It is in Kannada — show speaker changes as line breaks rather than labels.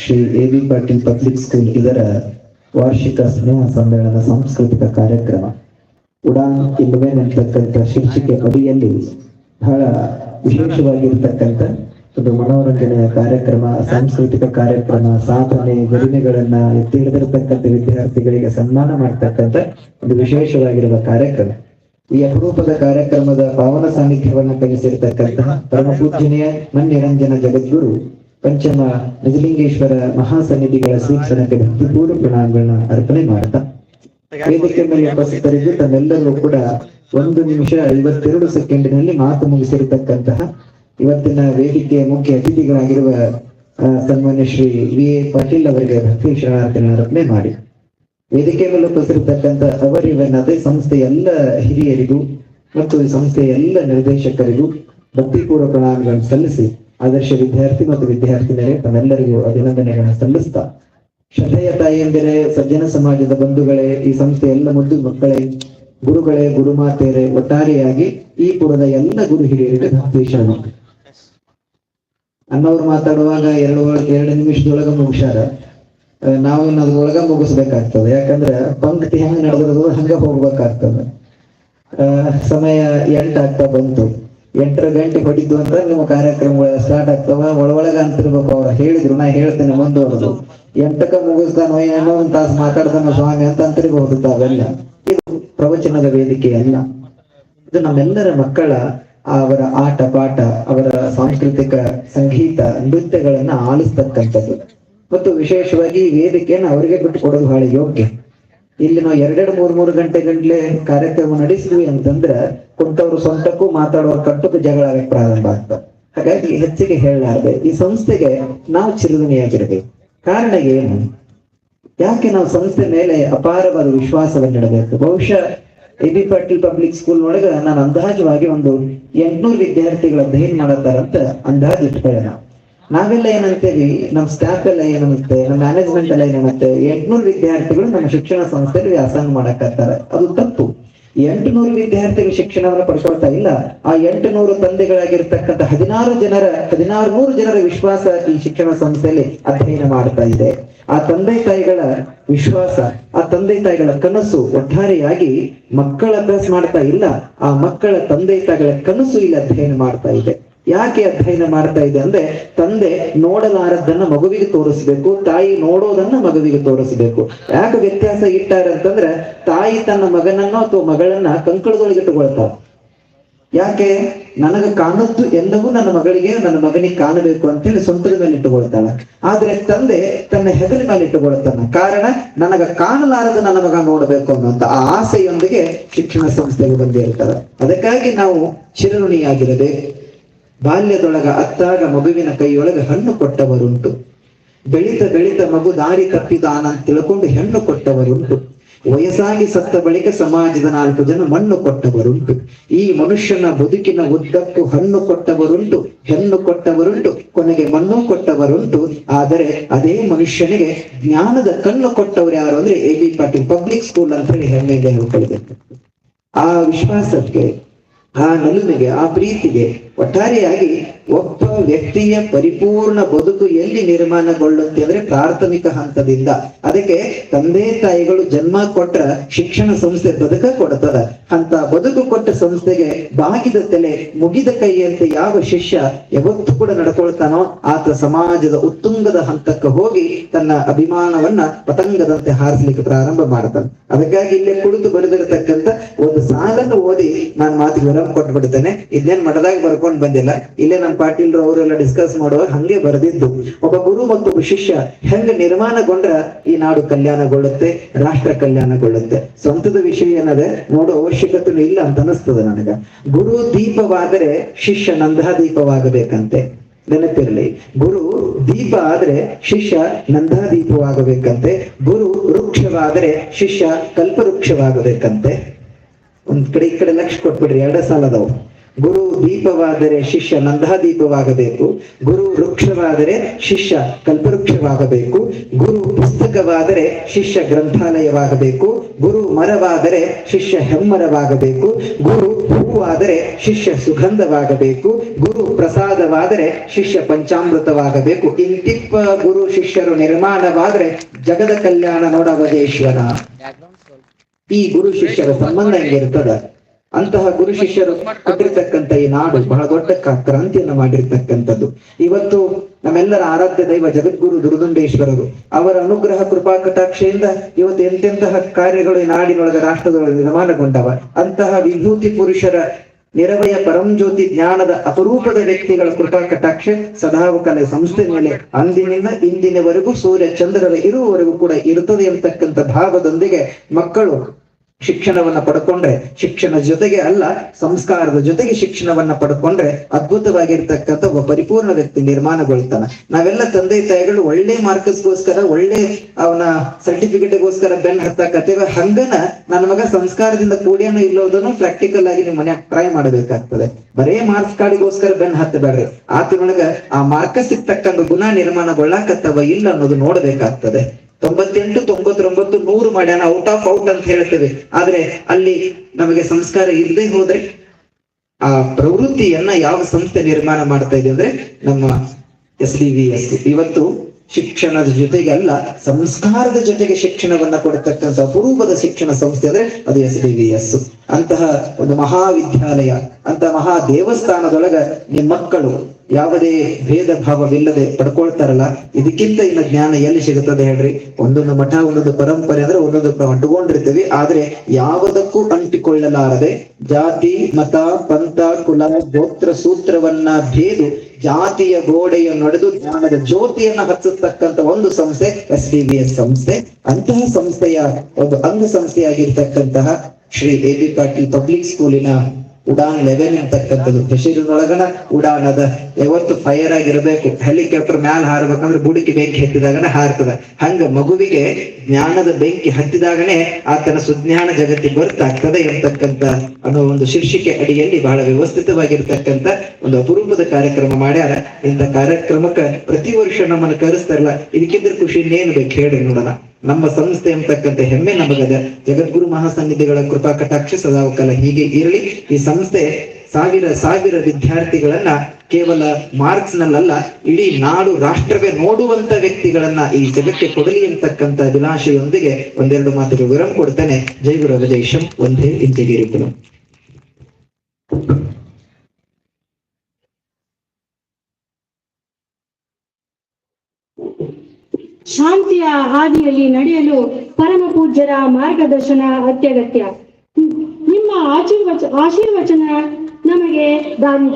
Shri A B Patil public school ಇದರ ವಾರ್ಷಿಕ ಸ್ನೇಹ ಸಮ್ಮೇಳನ ಸಾಂಸ್ಕೃತಿಕ ಕಾರ್ಯಕ್ರಮ. ಉಡಾನ್ ಇಲ್ಲವೇ ಅಂತಕ್ಕಂಥ ಶೀರ್ಷಿಕೆ ಅಡಿಯಲ್ಲಿ ಬಹಳ ವಿಶೇಷವಾಗಿರ್ತಕ್ಕಂಥ ಒಂದು ಮನೋರಂಜನೆಯ ಕಾರ್ಯಕ್ರಮ, ಸಾಂಸ್ಕೃತಿಕ ಕಾರ್ಯಕ್ರಮ, ಸಾಧನೆ ಗರಿಮೆಗಳನ್ನ ಎತ್ತಿ ಹಿಡಿದಿರ್ತಕ್ಕಂಥ ವಿದ್ಯಾರ್ಥಿಗಳಿಗೆ ಸನ್ಮಾನ ಮಾಡ್ತಕ್ಕಂಥ ಒಂದು ವಿಶೇಷವಾಗಿರುವ ಕಾರ್ಯಕ್ರಮ. ಈ ಅಪರೂಪದ ಕಾರ್ಯಕ್ರಮದ ಪಾವನ ಸಾನ್ನಿಧ್ಯವನ್ನು ಕಲಿಸಿರ್ತಕ್ಕಂತಹ ಪರಮ ಪೂಜ್ಯನೀಯ ಮನ್ನಿರಂಜನ ಜಗದ್ಗುರು ಪಂಚಮ ನಿಜಲಿಂಗೇಶ್ವರ ಮಹಾಸನ್ನಿಧಿಗಳ ಸೂಚನಕ್ಕೆ ಭಕ್ತಿಪೂರ್ವ ಪ್ರಣಾಮಗಳನ್ನ ಅರ್ಪಣೆ ಮಾಡ್ತಾ. ವೇದಿಕೆ ಮೇಲೆ ಉಪಸ್ಥಿತರಿದ್ದು ತಮ್ಮೆಲ್ಲರೂ ಕೂಡ ಒಂದು ನಿಮಿಷ ಐವತ್ತೆರಡು ಸೆಕೆಂಡಿನಲ್ಲಿ ಮಾತು ಮುಗಿಸಿರತಕ್ಕಂತಹ ಇವತ್ತಿನ ವೇದಿಕೆಯ ಮುಖ್ಯ ಅತಿಥಿಗಳಾಗಿರುವ ಸನ್ಮಾನ್ಯ ಶ್ರೀ ವಿ. ಎ. ಪಾಟೀಲ್ ಅವರಿಗೆ ಭಕ್ತಿ ಶರಣಾರ್ಥಿಗಳನ್ನ ಅರ್ಪಣೆ ಮಾಡಿ. ವೇದಿಕೆ ಮೇಲೆ ಉಪಸ್ಥಿರತಕ್ಕಂಥ ಅವರಿವನ್ನದೇ ಸಂಸ್ಥೆಯ ಎಲ್ಲ ಹಿರಿಯರಿಗೂ ಮತ್ತು ಸಂಸ್ಥೆಯ ಎಲ್ಲ ನಿರ್ದೇಶಕರಿಗೂ ಭಕ್ತಿಪೂರ್ವ ಪ್ರಣಾಮಗಳನ್ನು ಸಲ್ಲಿಸಿ. ಆದರ್ಶ ವಿದ್ಯಾರ್ಥಿ ಮತ್ತು ವಿದ್ಯಾರ್ಥಿನಿಯರೇ ತಮ್ಮೆಲ್ಲರಿಗೂ ಅಭಿನಂದನೆಗಳನ್ನು ಸಲ್ಲಿಸ್ತಾ. ಶ್ರದ್ಧೆಯ ತಾಯಿಯಂದಿರೆ ಸಜ್ಜನ ಸಮಾಜದ ಬಂಧುಗಳೇ ಈ ಸಂಸ್ಥೆ ಎಲ್ಲ ಮುದ್ದು ಮಕ್ಕಳೇ ಗುರುಗಳೇ ಗುರುಮಾತೆಯರೇ ಒಟ್ಟಾರೆಯಾಗಿ ಈ ಪುರದ ಎಲ್ಲ ಗುರು ಹಿರಿಯರಿಗೆ ಭಕ್ತಿ ಅನ್ನವರು ಮಾತಾಡುವಾಗ ಎರಡು ಎರಡು ನಿಮಿಷದೊಳಗ ಮುಗಿಸ್ಯಾರ. ಆ, ನಾವು ಅದ್ರೊಳಗ ಮುಗಿಸ್ಬೇಕಾಗ್ತದೆ. ಯಾಕಂದ್ರ ಪಂಕ್ತಿ ಹೆಂಗ್ ನಡೆದಿರೋದು ಹಂಗ ಹೋಗ್ಬೇಕಾಗ್ತದೆ. ಸಮಯ ಎಂಟಾಗ್ತಾ ಬಂತು. ಎಂಟರ ಗಂಟೆ ಹೊಡಿದ್ದು ಅಂದ್ರೆ ನಿಮ್ಮ ಕಾರ್ಯಕ್ರಮಗಳು ಸ್ಟಾರ್ಟ್ ಆಗ್ತಾವ. ಒಳೊಳಗ ಅಂತಿರ್ಬೇಕು ಅವ್ರು. ಹೇಳಿದ್ರು, ನಾ ಹೇಳ್ತೇನೆ ಮುಂದುವರೆದು ಎಂಟಕ ಮುಗಿಸ್ತಾನೋ ಏನೋ ಒಂದ್ ತಾಸು ಮಾತಾಡ್ತಾನೋ ಸ್ವಾಮಿ ಅಂತ ಅಂತಿರ್ಬಹುದು ತಾವೆಲ್ಲ. ಇದು ಪ್ರವಚನದ ವೇದಿಕೆ ಅಲ್ಲ. ಇದು ನಮ್ಮೆಲ್ಲರ ಮಕ್ಕಳ ಅವರ ಆಟ, ಪಾಠ, ಅವರ ಸಾಂಸ್ಕೃತಿಕ, ಸಂಗೀತ, ನೃತ್ಯಗಳನ್ನ ಆಲಿಸ್ತಕ್ಕಂಥದ್ದು. ಮತ್ತು ವಿಶೇಷವಾಗಿ ಈ ವೇದಿಕೆಯನ್ನು ಅವರಿಗೆ ಬಿಟ್ಟು ಕೊಡೋದು ಬಹಳ ಯೋಗ್ಯ. ಇಲ್ಲಿ ನಾವು ಎರಡೆರಡು ಮೂರ್ ಮೂರು ಗಂಟೆ ಗಂಟ್ಲೆ ಕಾರ್ಯಕ್ರಮ ನಡೆಸಿದ್ವಿ ಅಂತಂದ್ರ ಕುಂತವ್ರು ಸ್ವಂತಕ್ಕೂ ಮಾತಾಡುವ ಕಟ್ಟಕ್ಕೂ ಜಗಳ ಆಗಕ್ಕೆ ಪ್ರಾರಂಭ ಆಗ್ತದೆ. ಹಾಗಾಗಿ ಹೆಚ್ಚಿಗೆ ಹೇಳಲಾರದೆ, ಈ ಸಂಸ್ಥೆಗೆ ನಾವು ಚಿರುದನಿಯಾಗಿರ್ಬೇಕು ಕಾರಣ ಏನು? ಯಾಕೆ ನಾವು ಸಂಸ್ಥೆ ಮೇಲೆ ಅಪಾರವಾದ ವಿಶ್ವಾಸವನ್ನು ಇಡಬೇಕು? ಬಹುಶಃ A B Patil public school ಒಳಗ ನಾನು ಅಂದಾಜವಾಗಿ ಒಂದು ಎಂಟ್ನೂರು ವಿದ್ಯಾರ್ಥಿಗಳ ಅಧ್ಯಯನ ಮಾಡತ್ತಾರಂತ ಅಂದಾಜು ಇಟ್ಕೊಳ್ಳೋಣ. ನಾವೆಲ್ಲ ಏನಂತೇವಿ ನಮ್ಮ ಸ್ಟಾಫ್ ಎಲ್ಲ ಏನಂತೆ ನಮ್ಮ ಮ್ಯಾನೇಜ್ಮೆಂಟ್ ಎಲ್ಲ ಏನಂತೆ ಎಂಟ್ನೂರು ವಿದ್ಯಾರ್ಥಿಗಳು ನಮ್ಮ ಶಿಕ್ಷಣ ಸಂಸ್ಥೆಯಲ್ಲಿ ವ್ಯಾಸಂಗ ಮಾಡಕ್ಕಾಗ್ತಾರೆ ಅದು ತಪ್ಪು. ಎಂಟುನೂರು ವಿದ್ಯಾರ್ಥಿಗಳು ಶಿಕ್ಷಣವನ್ನು ಪಡ್ಕೊಳ್ತಾ ಇಲ್ಲ. ಆ ಎಂಟುನೂರು ತಂದೆಗಳಾಗಿರ್ತಕ್ಕಂಥ ಹದಿನಾರು ಜನರ, ಹದಿನಾರು ನೂರು ಜನರ ವಿಶ್ವಾಸ ಈ ಶಿಕ್ಷಣ ಸಂಸ್ಥೆಯಲ್ಲಿ ಅಧ್ಯಯನ ಮಾಡ್ತಾ ಇದೆ. ಆ ತಂದೆ ತಾಯಿಗಳ ವಿಶ್ವಾಸ, ಆ ತಂದೆ ತಾಯಿಗಳ ಕನಸು ಒಟ್ಟಾರೆಯಾಗಿ ಮಕ್ಕಳ ಅಭ್ಯಾಸ ಮಾಡ್ತಾ ಇಲ್ಲ. ಆ ಮಕ್ಕಳ ತಂದೆ ತಾಯಿಗಳ ಕನಸು ಇಲ್ಲಿ ಅಧ್ಯಯನ ಮಾಡ್ತಾ ಇದೆ. ಯಾಕೆ ಅಧ್ಯಯನ ಮಾಡ್ತಾ ಇದೆ ಅಂದ್ರೆ ತಂದೆ ನೋಡಲಾರದನ್ನ ಮಗುವಿಗೆ ತೋರಿಸ್ಬೇಕು, ತಾಯಿ ನೋಡೋದನ್ನ ಮಗುವಿಗೆ ತೋರಿಸ್ಬೇಕು. ಯಾಕೆ ವ್ಯತ್ಯಾಸ ಇಟ್ಟಾರೆ ಅಂತಂದ್ರೆ ತಾಯಿ ತನ್ನ ಮಗನನ್ನ ಅಥವಾ ಮಗಳನ್ನ ಕಂಕಳದೊಳಗೆ ಇಟ್ಟುಕೊಳ್ತಾಳೆ. ಯಾಕೆ? ನನಗ ಕಾಣದ್ದು ಎಂದವೂ ನನ್ನ ಮಗಳಿಗೆ, ನನ್ನ ಮಗನಿಗೆ ಕಾಣಬೇಕು ಅಂತೇಳಿ ಸ್ವಂತದ ಮೇಲೆ ಇಟ್ಟುಕೊಳ್ತಾಳ. ಆದ್ರೆ ತಂದೆ ತನ್ನ ಹೆಗಲ ಮೇಲೆ ಇಟ್ಟುಕೊಳ್ತಾನ. ಕಾರಣ, ನನಗ ಕಾಣಲಾರದು ನನ್ನ ಮಗ ನೋಡಬೇಕು ಅನ್ನುವಂತ ಆ ಆಸೆಯೊಂದಿಗೆ ಶಿಕ್ಷಣ ಸಂಸ್ಥೆಗೆ ಬಂದೇ ಇರ್ತಾರೆ ಅದಕ್ಕಾಗಿ ನಾವು ಚಿರಋಣಿಯಾಗಿರಬೇಕು ಬಾಲ್ಯದೊಳಗ ಅತ್ತಾಗ ಮಗುವಿನ ಕೈಯೊಳಗೆ ಹಣ್ಣು ಕೊಟ್ಟವರುಂಟು. ಬೆಳಿತ ಬೆಳಿತ ಮಗು ದಾರಿ ತಪ್ಪಿದಾನ ತಿಳ್ಕೊಂಡು ಹೆಣ್ಣು ಕೊಟ್ಟವರುಂಟು. ವಯಸ್ಸಾಗಿ ಸತ್ತ ಬಳಿಕ ಸಮಾಜದ ನಾಲ್ಕು ಜನ ಮಣ್ಣು ಕೊಟ್ಟವರುಂಟು. ಈ ಮನುಷ್ಯನ ಬದುಕಿನ ಉದ್ದಕ್ಕೂ ಹಣ್ಣು ಕೊಟ್ಟವರುಂಟು, ಹೆಣ್ಣು ಕೊಟ್ಟವರುಂಟು, ಕೊನೆಗೆ ಮಣ್ಣು ಕೊಟ್ಟವರುಂಟು. ಆದರೆ ಅದೇ ಮನುಷ್ಯನಿಗೆ ಜ್ಞಾನದ ಕಣ್ಣು ಕೊಟ್ಟವರು ಯಾರು ಅಂದ್ರೆ A B Patil public school ಅಂತ ಹೇಳಿ ಹೆಮ್ಮೆ ಆ ವಿಶ್ವಾಸಕ್ಕೆ, ಆ ನಲುಮೆಗೆ ಆ ಪ್ರೀತಿಗೆ ಒಟ್ಟಾರೆಯಾಗಿ ಒಬ್ಬ ವ್ಯಕ್ತಿಯ ಪರಿಪೂರ್ಣ ಬದುಕು ಎಲ್ಲಿ ನಿರ್ಮಾಣಗೊಳ್ಳುತ್ತೆ ಅಂದ್ರೆ ಪ್ರಾಥಮಿಕ ಹಂತದಿಂದ. ಅದಕ್ಕೆ ತಂದೆ ತಾಯಿಗಳು ಜನ್ಮ ಕೊಟ್ಟ ಶಿಕ್ಷಣ ಸಂಸ್ಥೆ ಬದುಕ ಕೊಡ್ತದ. ಅಂತ ಬದುಕು ಕೊಟ್ಟ ಸಂಸ್ಥೆಗೆ ಬಾಗಿದ ತಲೆ ಮುಗಿದ ಕೈಯಂತೆ ಯಾವ ಶಿಷ್ಯ ಯಾವತ್ತು ಕೂಡ ನಡ್ಕೊಳ್ತಾನೋ ಆತ ಸಮಾಜದ ಉತ್ತುಂಗದ ಹಂತಕ್ಕೆ ಹೋಗಿ ತನ್ನ ಅಭಿಮಾನವನ್ನ ಪತಂಗದಂತೆ ಹಾರಿಸ್ಲಿಕ್ಕೆ ಪ್ರಾರಂಭ ಮಾಡ್ತಾನೆ. ಅದಕ್ಕಾಗಿ ಇಲ್ಲೇ ಕುಳಿತು ಬರೆದಿರತಕ್ಕಂತ ಒಂದು ಸಾಲನ್ನು ಓದಿ ನಾನು ಮಾತಿಗೆ ವಿರಾಮ ಕೊಟ್ಬಿಡ್ತೇನೆ. ಇದನ್ನೇನ್ ಮಠದಾಗ ಬರ್ಕೊಂಡ್ ಬಂದಿಲ್ಲ. ಇಲ್ಲೇ ನಮ್ ಪಾಟೀಲ್ ಅವರೆಲ್ಲ ಡಿಸ್ಕಸ್ ಮಾಡುವಾಗ ಹಂಗೆ ಬರೆದಿದ್ದು. ಒಬ್ಬ ಗುರು ಮತ್ತು ಶಿಷ್ಯ ಹೆಂಗ್ ನಿರ್ಮಾಣಗೊಂಡ್ರ ಈ ನಾಡು ಕಲ್ಯಾಣಗೊಳ್ಳುತ್ತೆ, ರಾಷ್ಟ್ರ ಕಲ್ಯಾಣಗೊಳ್ಳುತ್ತೆ? ಸ್ವಂತದ ವಿಷಯ ಏನದೆ? ನೋಡೋ ಅವಶ್ಯಕತೆ ಇಲ್ಲ ಅಂತ ಅನಿಸ್ತದೆ ನನಗ. ಗುರು ದೀಪವಾದರೆ ಶಿಷ್ಯ ನಂದಾ ದೀಪವಾಗಬೇಕಂತೆ ನೆನಪಿರಲಿ. ಗುರು ದೀಪ ಆದ್ರೆ ಶಿಷ್ಯ ನಂದಾ ದೀಪವಾಗಬೇಕಂತೆ ಗುರು ವೃಕ್ಷವಾದರೆ ಶಿಷ್ಯ ಕಲ್ಪವೃಕ್ಷವಾಗಬೇಕಂತೆ. ಒಂದ್ ಕಡೆ ಈ ಕಡೆ ಲಕ್ಷ ಕೊಟ್ಬಿಡ್ರಿ, ಎರಡ ಸಾಲ ಅದಾವು ಗುರು ದೀಪವಾದರೆ ಶಿಷ್ಯ ನಂದಾದೀಪವಾಗಬೇಕು, ಗುರು ವೃಕ್ಷವಾದರೆ ಶಿಷ್ಯ ಕಲ್ಪವೃಕ್ಷವಾಗಬೇಕು, ಗುರು ಪುಸ್ತಕವಾದರೆ ಶಿಷ್ಯ ಗ್ರಂಥಾಲಯವಾಗಬೇಕು, ಗುರು ಮರವಾದರೆ ಶಿಷ್ಯ ಹೆಮ್ಮರವಾಗಬೇಕು, ಗುರು ಹೂವಾದರೆ ಶಿಷ್ಯ ಸುಗಂಧವಾಗಬೇಕು, ಗುರು ಪ್ರಸಾದವಾದರೆ ಶಿಷ್ಯ ಪಂಚಾಮೃತವಾಗಬೇಕು. ಇಂತಿಪ್ಪ ಗುರು ಶಿಷ್ಯರು ನಿರ್ಮಾಣವಾದರೆ ಜಗದ ಕಲ್ಯಾಣ ನೋಡವದೇಶ್ವರ ಈ ಗುರು ಶಿಷ್ಯರ ಸಂಬಂಧ ಹೆಂಗಿರ್ತದ? ಅಂತಹ ಗುರು ಶಿಷ್ಯರು ಕೊಟ್ಟಿರ್ತಕ್ಕಂಥ ಈ ನಾಡು ಬಹಳ ದೊಡ್ಡ ಕ್ರಾಂತಿಯನ್ನು ಮಾಡಿರ್ತಕ್ಕಂಥದ್ದು. ಇವತ್ತು ನಮ್ಮೆಲ್ಲರ ಆರಾಧ್ಯ ದೈವ ಜಗದ್ಗುರು ದುರುದುಂಡೇಶ್ವರರು ಅವರ ಅನುಗ್ರಹ ಕೃಪಾ ಕಟಾಕ್ಷೆಯಿಂದ ಇವತ್ತು ಎಂತೆಂತಹ ಕಾರ್ಯಗಳು ಈ ನಾಡಿನೊಳಗೆ ರಾಷ್ಟ್ರದೊಳಗೆ ನಿರ್ಮಾಣಗೊಂಡವ. ಅಂತಹ ವಿಭೂತಿ ಪುರುಷರ ನಿರವಯ ಪರಂಜ್ಯೋತಿ ಜ್ಞಾನದ ಅಪರೂಪದ ವ್ಯಕ್ತಿಗಳ ಕೃಪಾ ಕಟಾಕ್ಷ ಸದಾವಕಾಲ ಸಂಸ್ಥೆ ಮೇಲೆ ಅಂದಿನಿಂದ ಇಂದಿನವರೆಗೂ ಸೂರ್ಯ ಚಂದ್ರರ ಇರುವವರೆಗೂ ಕೂಡ ಇರುತ್ತದೆ ಎಂತಕ್ಕಂಥ ಭಾವದೊಂದಿಗೆ ಮಕ್ಕಳು ಶಿಕ್ಷಣವನ್ನ ಪಡ್ಕೊಂಡ್ರೆ ಶಿಕ್ಷಣ ಜೊತೆಗೆ ಅಲ್ಲ, ಸಂಸ್ಕಾರದ ಜೊತೆಗೆ ಶಿಕ್ಷಣವನ್ನ ಪಡ್ಕೊಂಡ್ರೆ ಅದ್ಭುತವಾಗಿರ್ತಕ್ಕಂಥ ಒಬ್ಬ ಪರಿಪೂರ್ಣ ವ್ಯಕ್ತಿ ನಿರ್ಮಾಣಗೊಳ್ತಾನ. ನಾವೆಲ್ಲ ತಂದೆ ತಾಯಿಗಳು ಒಳ್ಳೆ ಮಾರ್ಕ್ಸ್ಗೋಸ್ಕರ, ಒಳ್ಳೆ ಅವನ ಸರ್ಟಿಫಿಕೇಟ್ಗೋಸ್ಕರ ಬೆನ್ ಹತ್ತಕತ್ತೇವೆ, ಹಂಗನ ನನ್ನ ಮಗ ಸಂಸ್ಕಾರದಿಂದ ಕೂಡಿಯನ್ನು ಇಲ್ಲೋದನ್ನು ಪ್ರಾಕ್ಟಿಕಲ್ ಆಗಿ ನಿಮ್ಮ ಮನ್ಯಾಗ ಟ್ರೈ ಮಾಡಬೇಕಾಗ್ತದೆ. ಬರೇ ಮಾರ್ಕ್ಸ್ ಕಾರ್ಡ್ಗೋಸ್ಕರ ಬೆನ್ ಹತ್ತಬೇಡ್ರಿ. ಆತನೊಳಗ ಆ ಮಾರ್ಕಸ್ ತಕ್ಕಂಗ ಗುಣ ನಿರ್ಮಾಣಗೊಳ್ಳಾಕತ್ತವ ಇಲ್ಲ ಅನ್ನೋದು ನೋಡ್ಬೇಕಾಗ್ತದೆ. ತೊಂಬತ್ತೆಂಟು, ತೊಂಬತ್ತೊಂಬತ್ತು, ನೂರು ಮಾಡ್ಯಾನ ಔಟ್ ಆಫ್ ಔಟ್ ಅಂತ ಹೇಳ್ತೇವೆ ಆದ್ರೆ ಅಲ್ಲಿ ನಮಗೆ ಸಂಸ್ಕಾರ ಇಲ್ಲದೆ ಹೋದ್ರೆ ಆ ಪ್ರವೃತ್ತಿಯನ್ನ ಯಾವ ಸಂಸ್ಥೆ ನಿರ್ಮಾಣ ಮಾಡ್ತಾ ಇದೆ ಅಂದ್ರೆ ನಮ್ಮ ಎಸ್ ಡಿ ವಿ ಎಸ್ ಇವತ್ತು ಶಿಕ್ಷಣದ ಜೊತೆಗೆ ಅಲ್ಲ ಸಂಸ್ಕಾರದ ಜೊತೆಗೆ ಶಿಕ್ಷಣವನ್ನ ಕೊಡತಕ್ಕಂಥ ಅಪರೂಪದ ಶಿಕ್ಷಣ ಸಂಸ್ಥೆ ಅಂದ್ರೆ ಅದು ಎಸ್ ಡಿ ವಿ ಎಸ್ ಅಂತಹ ಒಂದು ಮಹಾವಿದ್ಯಾಲಯ ಅಂತಹ ಮಹಾ ದೇವಸ್ಥಾನದೊಳಗ ನಿಮ್ಮ ಮಕ್ಕಳು ಯಾವುದೇ ಭೇದ ಭಾವವಿಲ್ಲದೆ ಪಡ್ಕೊಳ್ತಾರಲ್ಲ, ಇದಕ್ಕಿಂತ ಇನ್ನು ಜ್ಞಾನ ಎಲ್ಲಿ ಸಿಗುತ್ತದೆ ಹೇಳ್ರಿ? ಒಂದೊಂದು ಮಠ, ಒಂದೊಂದು ಪರಂಪರೆ ಅಂದ್ರೆ ಒಂದೊಂದು ಅಂಟುಕೊಂಡಿರ್ತೀವಿ. ಆದ್ರೆ ಯಾವುದಕ್ಕೂ ಅಂಟಿಕೊಳ್ಳಲಾರದೆ ಜಾತಿ, ಮತ, ಪಂಥ, ಕುಲ, ಗೋತ್ರ, ಸೂತ್ರವನ್ನ ಭೇದು ಜಾತಿಯ ಗೋಡೆಯ ನಡೆದು ಜ್ಞಾನದ ಜ್ಯೋತಿಯನ್ನ ಹಚ್ಚತಕ್ಕಂತ ಒಂದು ಸಂಸ್ಥೆ ಎಸ್ ಡಿ ಬಿ ಎಸ್ ಸಂಸ್ಥೆ. ಅಂತಹ ಸಂಸ್ಥೆಯ ಒಂದು ಅಂಗ ಸಂಸ್ಥೆಯಾಗಿರ್ತಕ್ಕಂತಹ Shri A B Patil public ಸ್ಕೂಲಿನ ಉಡಾನ್ ಲೆವೆನ್ ಅಂತಕ್ಕಂಥದ್ದು. ಹೆಸರಿನೊಳಗನ ಉಡಾನ್ ಅದ. ಯಾವತ್ತು ಫೈರ್ ಆಗಿರಬೇಕು ಹೆಲಿಕಾಪ್ಟರ್ ಮ್ಯಾಲ ಹಾರಬೇಕಂದ್ರೆ ಬುಡಕಿ ಬೆಂಕಿ ಹತ್ತಿದಾಗನ ಹಾರ್ತದ. ಹಂಗ ಮಗುವಿಗೆ ಜ್ಞಾನದ ಬೆಂಕಿ ಹತ್ತಿದಾಗನೇ ಆತನ ಸುಜ್ಞಾನ ಜಗತ್ತಿಗೆ ಬರ್ತಾಗ್ತದೆ ಎಂತಕ್ಕಂತ ಅನ್ನೋ ಒಂದು ಶೀರ್ಷಿಕೆ ಅಡಿಯಲ್ಲಿ ಬಹಳ ವ್ಯವಸ್ಥಿತವಾಗಿರ್ತಕ್ಕಂತ ಒಂದು ಅಪರೂಪದ ಕಾರ್ಯಕ್ರಮ ಮಾಡ್ಯಾರ. ಇಂಥ ಕಾರ್ಯಕ್ರಮಕ್ಕೆ ಪ್ರತಿ ವರ್ಷ ನಮ್ಮನ್ನು ಕರೆಸ್ತಾರಲ್ಲ ಇದಕ್ಕಿಂತ ಖುಷಿ ಇನ್ನೇನು ಬೇಕು ಹೇಳಿ ನೋಡೋಣ. ನಮ್ಮ ಸಂಸ್ಥೆ ಅಂತಕ್ಕಂಥ ಹೆಮ್ಮೆ ನಮಗದ ಜಗದ್ಗುರು ಮಹಾಸನ್ನಿಧಿಗಳ ಕೃಪಾ ಕಟಾಕ್ಷ ಸದಾವಕಾಲ ಹೀಗೆ ಇರಲಿ. ಈ ಸಂಸ್ಥೆ ಸಾವಿರ ಸಾವಿರ ವಿದ್ಯಾರ್ಥಿಗಳನ್ನ ಕೇವಲ ಮಾರ್ಕ್ಸ್ ನಲ್ಲಲ್ಲ ಇಡೀ ನಾಡು ರಾಷ್ಟ್ರವೇ ನೋಡುವಂತ ವ್ಯಕ್ತಿಗಳನ್ನ ಈ ಜಗಕ್ಕೆ ಕೊಡಲಿ ಅಂತಕ್ಕಂಥ ಅಭಿಲಾಷೆಯೊಂದಿಗೆ ಒಂದೆರಡು ಮಾತುಗಳು ವಿರಾಮ ಕೊಡ್ತೇನೆ. ಜೈ ಗುರು ವಿಜಯಶಂ ಒಂದೇ ಇಂತಿಗಿರಿ
ಶಾಂತಿಯ ಹಾದಿಯಲ್ಲಿ ನಡೆಯಲು ಪರಮ ಪೂಜ್ಯರ ಮಾರ್ಗದರ್ಶನ ಅತ್ಯಗತ್ಯ. ನಿಮ್ಮ ಆಶೀರ್ವಚ ಆಶೀರ್ವಚನ ನಮಗೆ ದಾರಿ